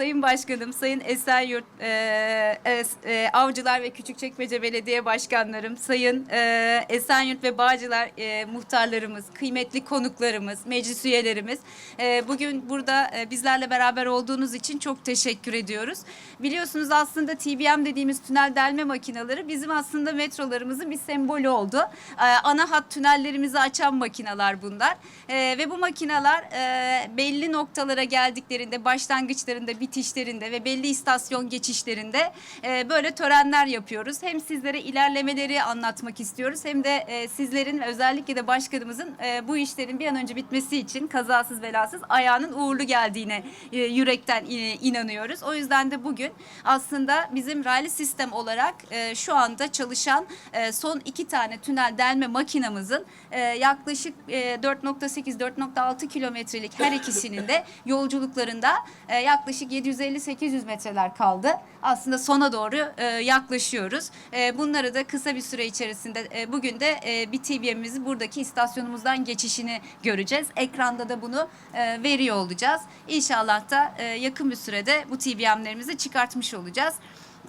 Sayın Başkanım, Sayın Esenyurt, e, Es- e, Avcılar ve Küçükçekmece Belediye Başkanlarım, Sayın e, Esenyurt ve Bağcılar e, muhtarlarımız, kıymetli konuklarımız, meclis üyelerimiz. e, bugün burada e, bizlerle beraber olduğunuz için çok teşekkür ediyoruz. Biliyorsunuz aslında TBM dediğimiz tünel delme makineleri bizim aslında metrolarımızın bir sembolü oldu. E, ana hat tünellerimizi açan makineler bunlar. E, ve bu makineler e, belli noktalara geldiklerinde, başlangıçlarında, bitişlerinde ve belli istasyon geçişlerinde e, böyle törenler yapıyoruz. Hem sizlere ilerlemeleri anlatmak istiyoruz hem de e, sizlerin özellikle de başkanımızın e, bu işlerin bir an önce bitmesi için kazasız belasız ayağının uğurlu geldiğine e, yürekten e, inanıyoruz. O yüzden de bugün aslında bizim raylı sistem olarak e, şu anda çalışan e, son iki tane tünel delme makinamızın e, yaklaşık e, 4.8-4.6 kilometrelik her ikisinin de yolculuklarında e, yaklaşık 750-800 metreler kaldı. Aslında sona doğru e, yaklaşıyoruz. E, bunları da kısa bir süre içerisinde e, bugün de e, bir TBM'imizi buradaki istasyonumuzdan geçişini göreceğiz. Ekranda da bunu e, veriyor olacağız. İnşallah da e, yakın bir sürede bu TBM'lerimizi çıkartmış olacağız.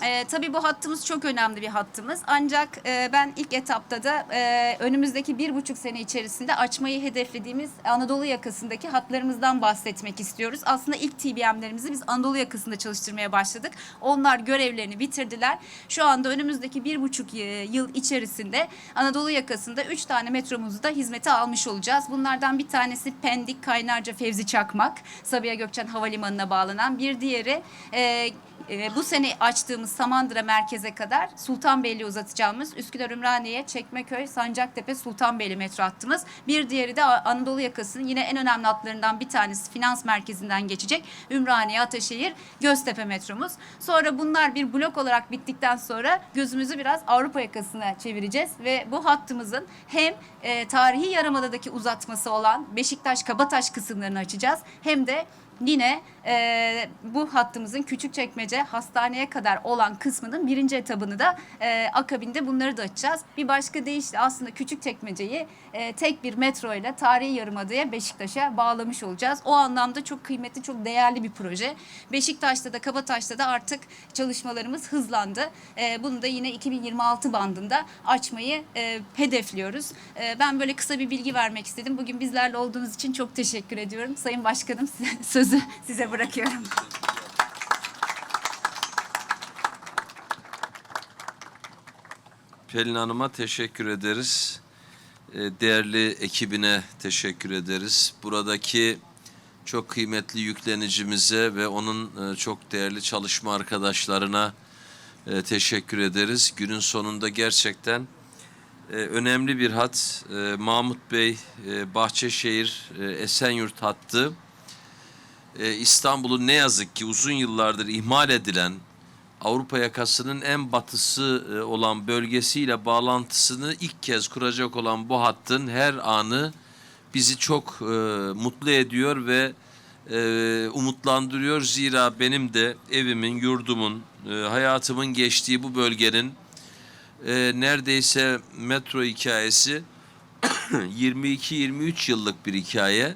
Ee, tabii bu hattımız çok önemli bir hattımız. Ancak e, ben ilk etapta da e, önümüzdeki bir buçuk sene içerisinde açmayı hedeflediğimiz Anadolu yakasındaki hatlarımızdan bahsetmek istiyoruz. Aslında ilk TBM'lerimizi biz Anadolu yakasında çalıştırmaya başladık. Onlar görevlerini bitirdiler. Şu anda önümüzdeki bir buçuk y- yıl içerisinde Anadolu yakasında üç tane metromuzu da hizmete almış olacağız. Bunlardan bir tanesi Pendik, Kaynarca, Fevzi Çakmak, Sabiha Gökçen Havalimanı'na bağlanan. Bir diğeri e, e, bu sene açtığımız Samandıra merkeze kadar Sultanbeyli uzatacağımız Üsküdar Ümraniye, Çekmeköy, Sancaktepe, Sultanbeyli metro hattımız. Bir diğeri de Anadolu yakasının yine en önemli hatlarından bir tanesi finans merkezinden geçecek. Ümraniye, Ataşehir, Göztepe metromuz. Sonra bunlar bir blok olarak bittikten sonra gözümüzü biraz Avrupa yakasına çevireceğiz ve bu hattımızın hem e, tarihi Yarımada'daki uzatması olan Beşiktaş Kabataş kısımlarını açacağız hem de Yine e, bu hattımızın Küçükçekmece hastaneye kadar olan kısmının birinci etabını da e, akabinde bunları da açacağız. Bir başka deyişle aslında Küçükçekmece'yi e, tek bir metro ile tarihi yarımadaya Beşiktaş'a bağlamış olacağız. O anlamda çok kıymetli, çok değerli bir proje. Beşiktaş'ta da Kabataş'ta da artık çalışmalarımız hızlandı. E, bunu da yine 2026 bandında açmayı e, hedefliyoruz. E, ben böyle kısa bir bilgi vermek istedim. Bugün bizlerle olduğunuz için çok teşekkür ediyorum. Sayın Başkanım sözü size bırakıyorum. Pelin Hanım'a teşekkür ederiz. Ee, Değerli ekibine teşekkür ederiz. Buradaki çok kıymetli yüklenicimize ve onun e, çok değerli çalışma arkadaşlarına e, teşekkür ederiz. Günün sonunda gerçekten e, önemli bir hat. Mahmut Bey, Bahçeşehir, Esenyurt hattı. E, İstanbul'un ne yazık ki uzun yıllardır ihmal edilen Avrupa yakasının en batısı e, olan bölgesiyle bağlantısını ilk kez kuracak olan bu hattın her anı bizi çok e, mutlu ediyor ve e, umutlandırıyor. Zira benim de evimin, yurdumun, e, hayatımın geçtiği bu bölgenin e, neredeyse metro hikayesi 22-23 yıllık bir hikaye.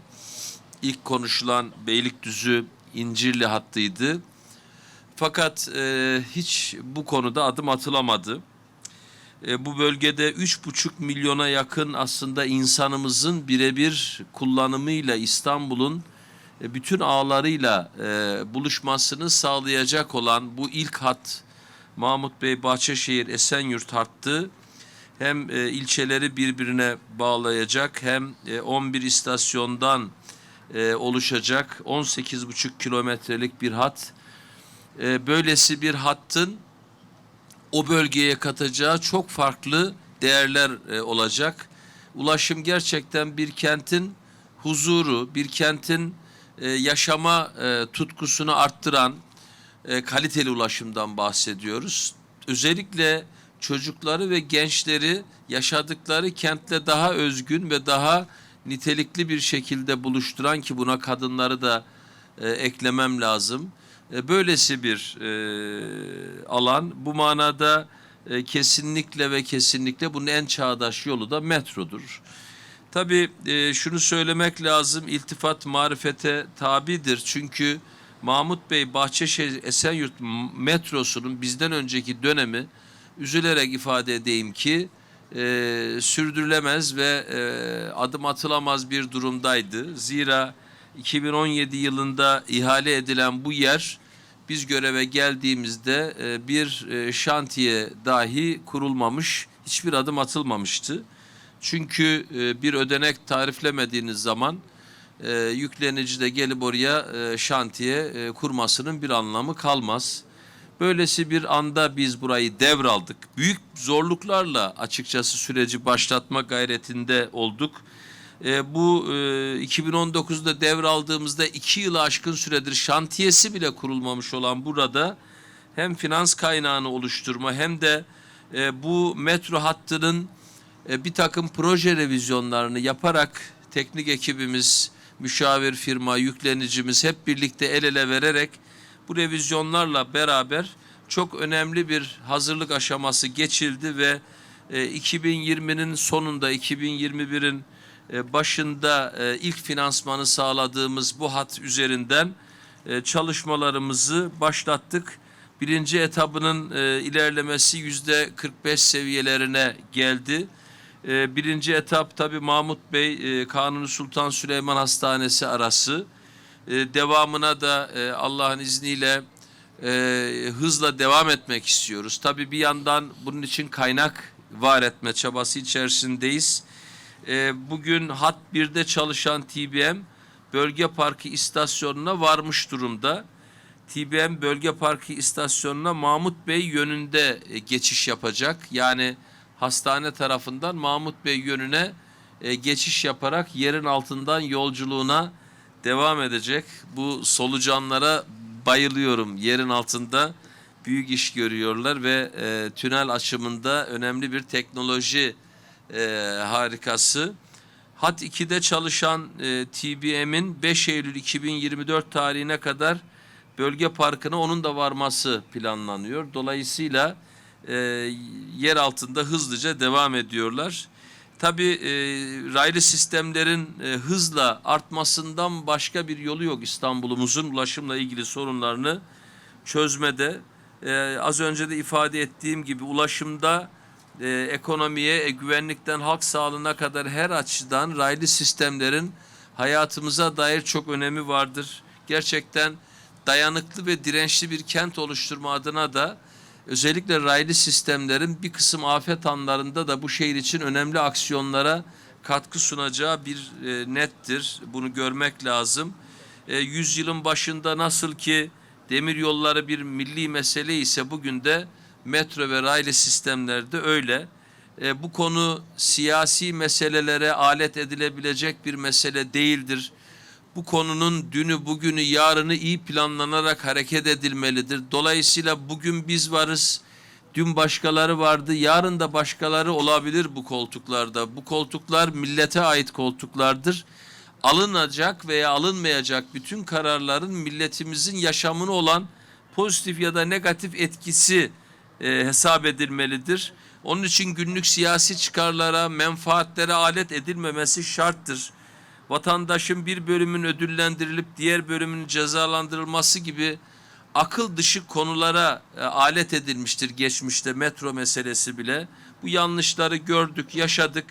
İlk konuşulan Beylikdüzü İncirli hattıydı. Fakat e, hiç bu konuda adım atılamadı. E, bu bölgede üç buçuk milyona yakın aslında insanımızın birebir kullanımıyla İstanbul'un e, bütün ağlarıyla e, buluşmasını sağlayacak olan bu ilk hat Mahmut Bey Bahçeşehir Esenyurt hattı hem e, ilçeleri birbirine bağlayacak hem e, 11 istasyondan e, oluşacak 18,5 kilometrelik bir hat e, böylesi bir hattın o bölgeye katacağı çok farklı değerler e, olacak. Ulaşım gerçekten bir kentin huzuru, bir kentin e, yaşama e, tutkusunu arttıran e, kaliteli ulaşımdan bahsediyoruz. Özellikle çocukları ve gençleri yaşadıkları kentle daha özgün ve daha nitelikli bir şekilde buluşturan ki buna kadınları da e, eklemem lazım. E, böylesi bir e, alan. Bu manada e, kesinlikle ve kesinlikle bunun en çağdaş yolu da metrodur. Tabii e, şunu söylemek lazım, iltifat marifete tabidir. Çünkü Mahmut Bey Bahçeşehir Esenyurt metrosunun bizden önceki dönemi üzülerek ifade edeyim ki e, sürdürülemez ve e, adım atılamaz bir durumdaydı. Zira 2017 yılında ihale edilen bu yer biz göreve geldiğimizde e, bir e, şantiye dahi kurulmamış, hiçbir adım atılmamıştı. Çünkü e, bir ödenek tariflemediğiniz zaman e, yüklenici de gelip oraya e, şantiye e, kurmasının bir anlamı kalmaz. Böylesi bir anda biz burayı devraldık. Büyük zorluklarla açıkçası süreci başlatma gayretinde olduk. E, bu e, 2019'da devraldığımızda iki yılı aşkın süredir şantiyesi bile kurulmamış olan burada hem finans kaynağını oluşturma hem de e, bu metro hattının e, bir takım proje revizyonlarını yaparak teknik ekibimiz, müşavir firma, yüklenicimiz hep birlikte el ele vererek bu revizyonlarla beraber çok önemli bir hazırlık aşaması geçildi ve e, 2020'nin sonunda 2021'in e, başında e, ilk finansmanı sağladığımız bu hat üzerinden e, çalışmalarımızı başlattık. Birinci etabının e, ilerlemesi yüzde 45 seviyelerine geldi. E, birinci etap tabii Mahmut Bey e, Kanuni Sultan Süleyman Hastanesi arası. E, devamına da e, Allah'ın izniyle e, hızla devam etmek istiyoruz. Tabii bir yandan bunun için kaynak var etme çabası içerisindeyiz. Bugün hat 1'de çalışan TBM bölge parkı istasyonuna varmış durumda. TBM bölge parkı istasyonuna Mahmut Bey yönünde geçiş yapacak. Yani hastane tarafından Mahmut Bey yönüne geçiş yaparak yerin altından yolculuğuna devam edecek. Bu solucanlara bayılıyorum. Yerin altında büyük iş görüyorlar ve e, tünel açımında önemli bir teknoloji e, harikası. Hat 2'de çalışan e, TBM'in 5 Eylül 2024 tarihine kadar bölge parkına onun da varması planlanıyor. Dolayısıyla e, yer altında hızlıca devam ediyorlar. Tabii e, raylı sistemlerin e, hızla artmasından başka bir yolu yok İstanbul'umuzun ulaşımla ilgili sorunlarını çözmede. E, az önce de ifade ettiğim gibi ulaşımda e, ekonomiye, e, güvenlikten halk sağlığına kadar her açıdan raylı sistemlerin hayatımıza dair çok önemi vardır. Gerçekten dayanıklı ve dirençli bir kent oluşturma adına da özellikle raylı sistemlerin bir kısım afet anlarında da bu şehir için önemli aksiyonlara katkı sunacağı bir e, nettir. Bunu görmek lazım. E, yüzyılın başında nasıl ki demir yolları bir milli mesele ise bugün de metro ve raylı sistemlerde öyle. E, bu konu siyasi meselelere alet edilebilecek bir mesele değildir. Bu konunun dünü, bugünü, yarını iyi planlanarak hareket edilmelidir. Dolayısıyla bugün biz varız, dün başkaları vardı, yarın da başkaları olabilir bu koltuklarda. Bu koltuklar millete ait koltuklardır. Alınacak veya alınmayacak bütün kararların milletimizin yaşamını olan pozitif ya da negatif etkisi e, hesap edilmelidir. Onun için günlük siyasi çıkarlara, menfaatlere alet edilmemesi şarttır vatandaşın bir bölümün ödüllendirilip diğer bölümün cezalandırılması gibi akıl dışı konulara e, alet edilmiştir geçmişte metro meselesi bile. Bu yanlışları gördük, yaşadık.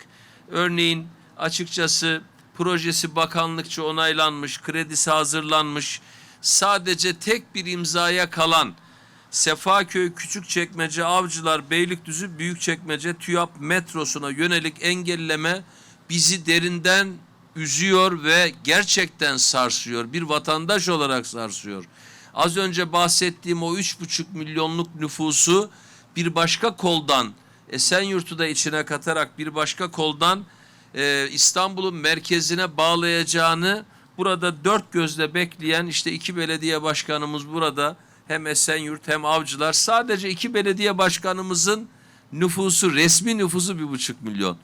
Örneğin açıkçası projesi bakanlıkça onaylanmış, kredisi hazırlanmış. Sadece tek bir imzaya kalan Sefaköy, Küçükçekmece, Avcılar, Beylikdüzü, Büyükçekmece, TÜYAP metrosuna yönelik engelleme bizi derinden üzüyor ve gerçekten sarsıyor. Bir vatandaş olarak sarsıyor. Az önce bahsettiğim o üç buçuk milyonluk nüfusu bir başka koldan Esenyurt'u da içine katarak bir başka koldan e, İstanbul'un merkezine bağlayacağını burada dört gözle bekleyen işte iki belediye başkanımız burada hem Esenyurt hem Avcılar sadece iki belediye başkanımızın nüfusu resmi nüfusu bir buçuk milyon.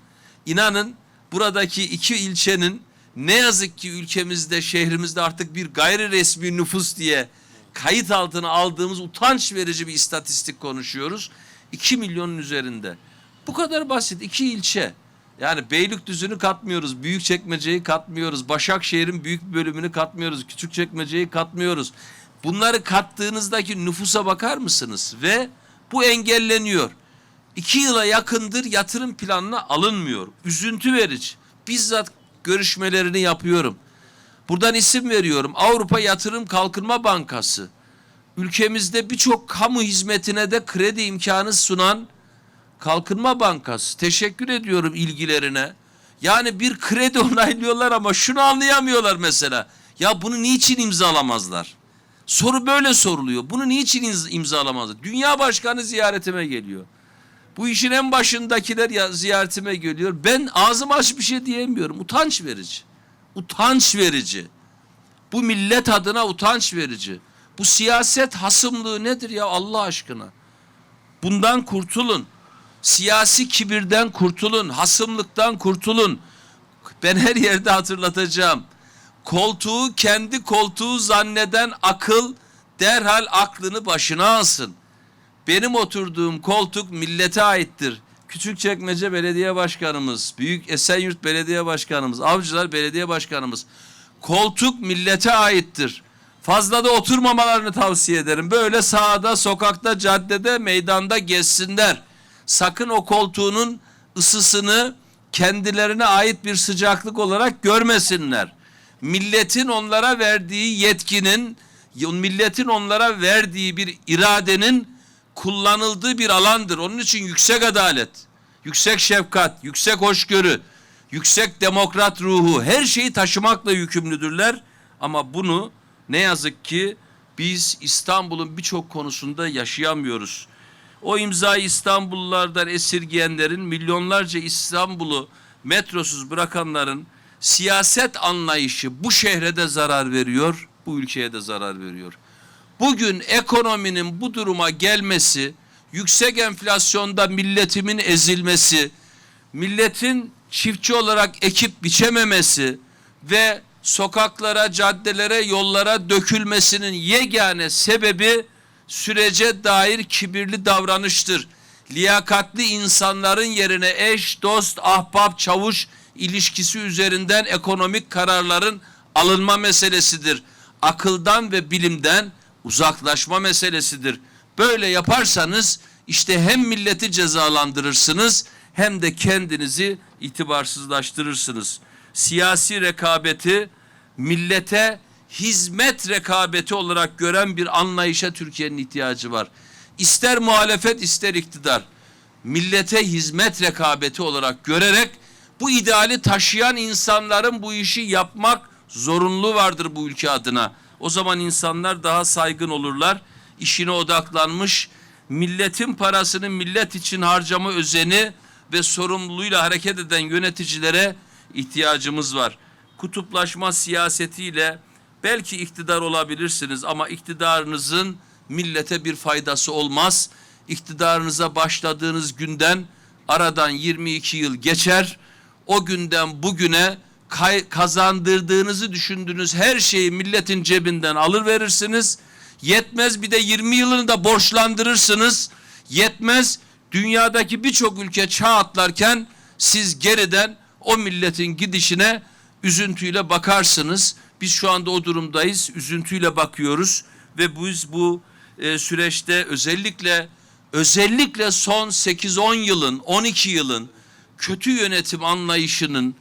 İnanın buradaki iki ilçenin ne yazık ki ülkemizde, şehrimizde artık bir gayri resmi nüfus diye kayıt altına aldığımız utanç verici bir istatistik konuşuyoruz. 2 milyonun üzerinde. Bu kadar basit. iki ilçe. Yani Beylikdüzü'nü katmıyoruz, Büyükçekmece'yi katmıyoruz, Başakşehir'in büyük bir bölümünü katmıyoruz, Küçükçekmece'yi katmıyoruz. Bunları kattığınızdaki nüfusa bakar mısınız? Ve bu engelleniyor. İki yıla yakındır yatırım planına alınmıyor. Üzüntü verici. Bizzat görüşmelerini yapıyorum. Buradan isim veriyorum. Avrupa Yatırım Kalkınma Bankası. Ülkemizde birçok kamu hizmetine de kredi imkanı sunan Kalkınma Bankası. Teşekkür ediyorum ilgilerine. Yani bir kredi onaylıyorlar ama şunu anlayamıyorlar mesela. Ya bunu niçin imzalamazlar? Soru böyle soruluyor. Bunu niçin imz- imzalamazlar? Dünya Başkanı ziyaretime geliyor. Bu işin en başındakiler ya ziyaretime geliyor. Ben ağzım aç bir şey diyemiyorum. Utanç verici. Utanç verici. Bu millet adına utanç verici. Bu siyaset hasımlığı nedir ya Allah aşkına? Bundan kurtulun. Siyasi kibirden kurtulun. Hasımlıktan kurtulun. Ben her yerde hatırlatacağım. Koltuğu kendi koltuğu zanneden akıl derhal aklını başına alsın. Benim oturduğum koltuk millete aittir. Küçükçekmece Belediye Başkanımız, Büyük Esenyurt Belediye Başkanımız, Avcılar Belediye Başkanımız. Koltuk millete aittir. Fazla da oturmamalarını tavsiye ederim. Böyle sahada, sokakta, caddede, meydanda gezsinler. Sakın o koltuğunun ısısını kendilerine ait bir sıcaklık olarak görmesinler. Milletin onlara verdiği yetkinin, milletin onlara verdiği bir iradenin kullanıldığı bir alandır. Onun için yüksek adalet, yüksek şefkat, yüksek hoşgörü, yüksek demokrat ruhu her şeyi taşımakla yükümlüdürler. Ama bunu ne yazık ki biz İstanbul'un birçok konusunda yaşayamıyoruz. O imzayı İstanbullulardan esirgeyenlerin milyonlarca İstanbul'u metrosuz bırakanların siyaset anlayışı bu şehre de zarar veriyor, bu ülkeye de zarar veriyor. Bugün ekonominin bu duruma gelmesi, yüksek enflasyonda milletimin ezilmesi, milletin çiftçi olarak ekip biçememesi ve sokaklara, caddelere, yollara dökülmesinin yegane sebebi sürece dair kibirli davranıştır. Liyakatli insanların yerine eş, dost, ahbap, çavuş ilişkisi üzerinden ekonomik kararların alınma meselesidir. Akıldan ve bilimden uzaklaşma meselesidir. Böyle yaparsanız işte hem milleti cezalandırırsınız hem de kendinizi itibarsızlaştırırsınız. Siyasi rekabeti millete hizmet rekabeti olarak gören bir anlayışa Türkiye'nin ihtiyacı var. İster muhalefet ister iktidar millete hizmet rekabeti olarak görerek bu ideali taşıyan insanların bu işi yapmak zorunluluğu vardır bu ülke adına. O zaman insanlar daha saygın olurlar. işine odaklanmış, milletin parasını millet için harcama özeni ve sorumluluğuyla hareket eden yöneticilere ihtiyacımız var. Kutuplaşma siyasetiyle belki iktidar olabilirsiniz ama iktidarınızın millete bir faydası olmaz. İktidarınıza başladığınız günden aradan 22 yıl geçer. O günden bugüne kazandırdığınızı düşündüğünüz her şeyi milletin cebinden alır verirsiniz. Yetmez bir de 20 yılını da borçlandırırsınız. Yetmez dünyadaki birçok ülke çağ atlarken siz geriden o milletin gidişine üzüntüyle bakarsınız. Biz şu anda o durumdayız. Üzüntüyle bakıyoruz ve biz bu e, süreçte özellikle özellikle son 8-10 yılın, 12 yılın kötü yönetim anlayışının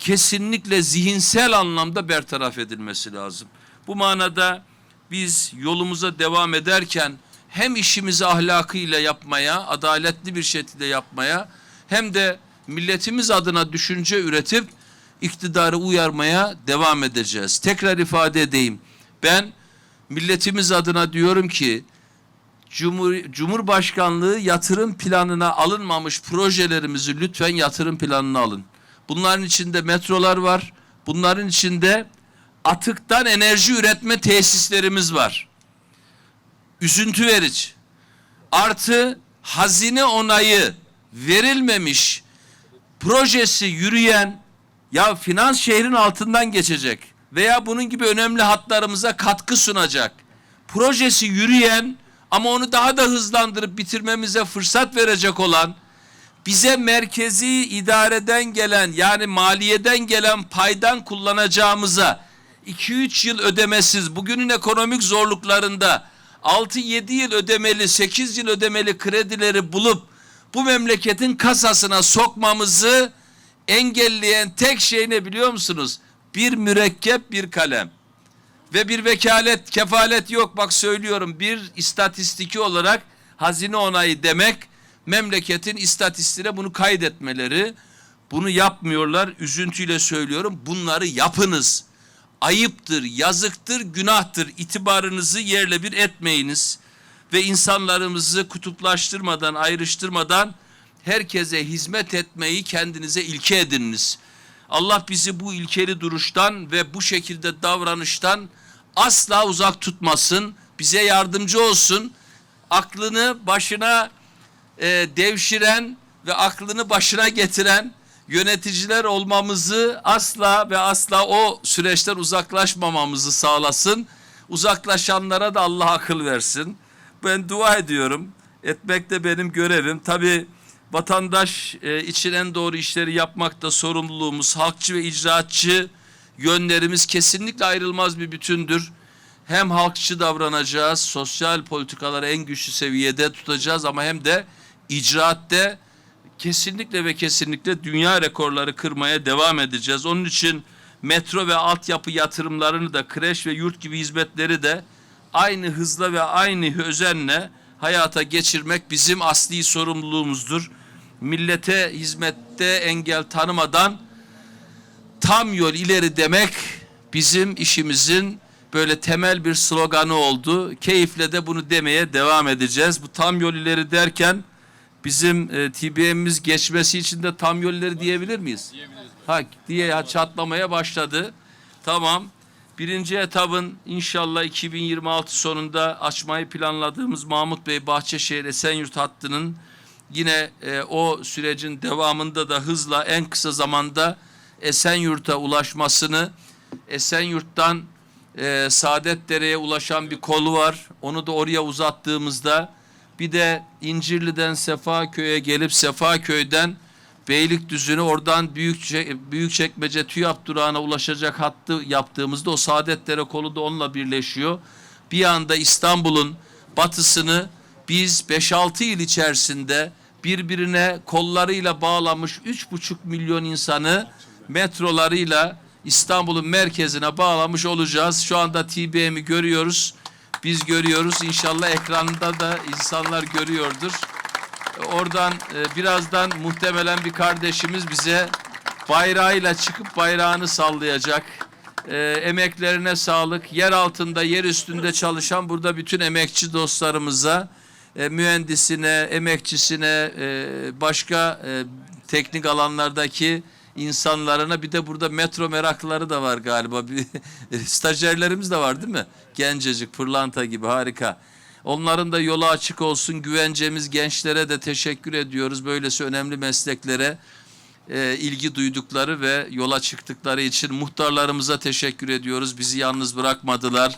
kesinlikle zihinsel anlamda bertaraf edilmesi lazım. Bu manada biz yolumuza devam ederken hem işimizi ahlakıyla yapmaya, adaletli bir şekilde yapmaya hem de milletimiz adına düşünce üretip iktidarı uyarmaya devam edeceğiz. Tekrar ifade edeyim. Ben milletimiz adına diyorum ki Cumhur, Cumhurbaşkanlığı yatırım planına alınmamış projelerimizi lütfen yatırım planına alın. Bunların içinde metrolar var. Bunların içinde atıktan enerji üretme tesislerimiz var. Üzüntü verici. Artı hazine onayı verilmemiş projesi yürüyen ya finans şehrin altından geçecek veya bunun gibi önemli hatlarımıza katkı sunacak. Projesi yürüyen ama onu daha da hızlandırıp bitirmemize fırsat verecek olan bize merkezi idareden gelen yani maliyeden gelen paydan kullanacağımıza 2-3 yıl ödemesiz bugünün ekonomik zorluklarında 6-7 yıl ödemeli 8 yıl ödemeli kredileri bulup bu memleketin kasasına sokmamızı engelleyen tek şey ne biliyor musunuz? Bir mürekkep bir kalem ve bir vekalet kefalet yok bak söylüyorum bir istatistiki olarak hazine onayı demek memleketin istatistiğine bunu kaydetmeleri bunu yapmıyorlar üzüntüyle söylüyorum bunları yapınız ayıptır yazıktır günahtır itibarınızı yerle bir etmeyiniz ve insanlarımızı kutuplaştırmadan ayrıştırmadan herkese hizmet etmeyi kendinize ilke edininiz. Allah bizi bu ilkeli duruştan ve bu şekilde davranıştan asla uzak tutmasın. Bize yardımcı olsun. Aklını başına e, devşiren ve aklını başına getiren yöneticiler olmamızı asla ve asla o süreçten uzaklaşmamamızı sağlasın. Uzaklaşanlara da Allah akıl versin. Ben dua ediyorum. Etmek de benim görevim. Tabii vatandaş e, için en doğru işleri yapmakta sorumluluğumuz, halkçı ve icraatçı yönlerimiz kesinlikle ayrılmaz bir bütündür. Hem halkçı davranacağız, sosyal politikaları en güçlü seviyede tutacağız ama hem de icraatte kesinlikle ve kesinlikle dünya rekorları kırmaya devam edeceğiz. Onun için metro ve altyapı yatırımlarını da kreş ve yurt gibi hizmetleri de aynı hızla ve aynı özenle hayata geçirmek bizim asli sorumluluğumuzdur. Millete hizmette engel tanımadan tam yol ileri demek bizim işimizin böyle temel bir sloganı oldu. Keyifle de bunu demeye devam edeceğiz. Bu tam yol ileri derken bizim e, TBM'imiz geçmesi için de tam yol ileri diyebilir miyiz? Ha diye ha, çatlamaya başladı. Tamam. Birinci etabın inşallah 2026 sonunda açmayı planladığımız Mahmut Bey Bahçeşehir Esenyurt hattının yine e, o sürecin devamında da hızla en kısa zamanda Esenyurt'a ulaşmasını Esenyurt'tan e, Saadetdere'ye ulaşan bir kolu var. Onu da oraya uzattığımızda bir de İncirli'den Sefaköy'e gelip Sefaköy'den Beylikdüzü'nü oradan Büyükçe, Büyükçekmece TÜYAP durağına ulaşacak hattı yaptığımızda o Saadetlere kolu da onunla birleşiyor. Bir anda İstanbul'un batısını biz 5-6 yıl içerisinde birbirine kollarıyla bağlamış 3,5 milyon insanı metrolarıyla İstanbul'un merkezine bağlamış olacağız. Şu anda TBM'i görüyoruz. Biz görüyoruz. İnşallah ekranda da insanlar görüyordur. Oradan e, birazdan muhtemelen bir kardeşimiz bize bayrağıyla çıkıp bayrağını sallayacak. E, emeklerine sağlık. Yer altında, yer üstünde çalışan burada bütün emekçi dostlarımıza, e, mühendisine, emekçisine, başka teknik alanlardaki insanlarına bir de burada metro meraklıları da var galiba. Bir, stajyerlerimiz de var değil mi? Gencecik, pırlanta gibi harika. Onların da yolu açık olsun. Güvencemiz gençlere de teşekkür ediyoruz. Böylesi önemli mesleklere e, ilgi duydukları ve yola çıktıkları için muhtarlarımıza teşekkür ediyoruz. Bizi yalnız bırakmadılar.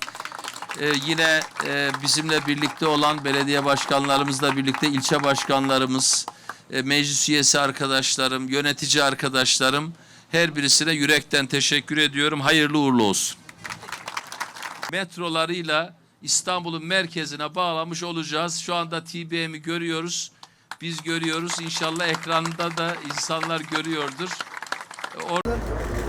E, yine e, bizimle birlikte olan belediye başkanlarımızla birlikte ilçe başkanlarımız, e, meclis üyesi arkadaşlarım, yönetici arkadaşlarım her birisine yürekten teşekkür ediyorum. Hayırlı uğurlu olsun. Metrolarıyla İstanbul'un merkezine bağlamış olacağız. Şu anda TBM'i görüyoruz. Biz görüyoruz. İnşallah ekranda da insanlar görüyordur. Or-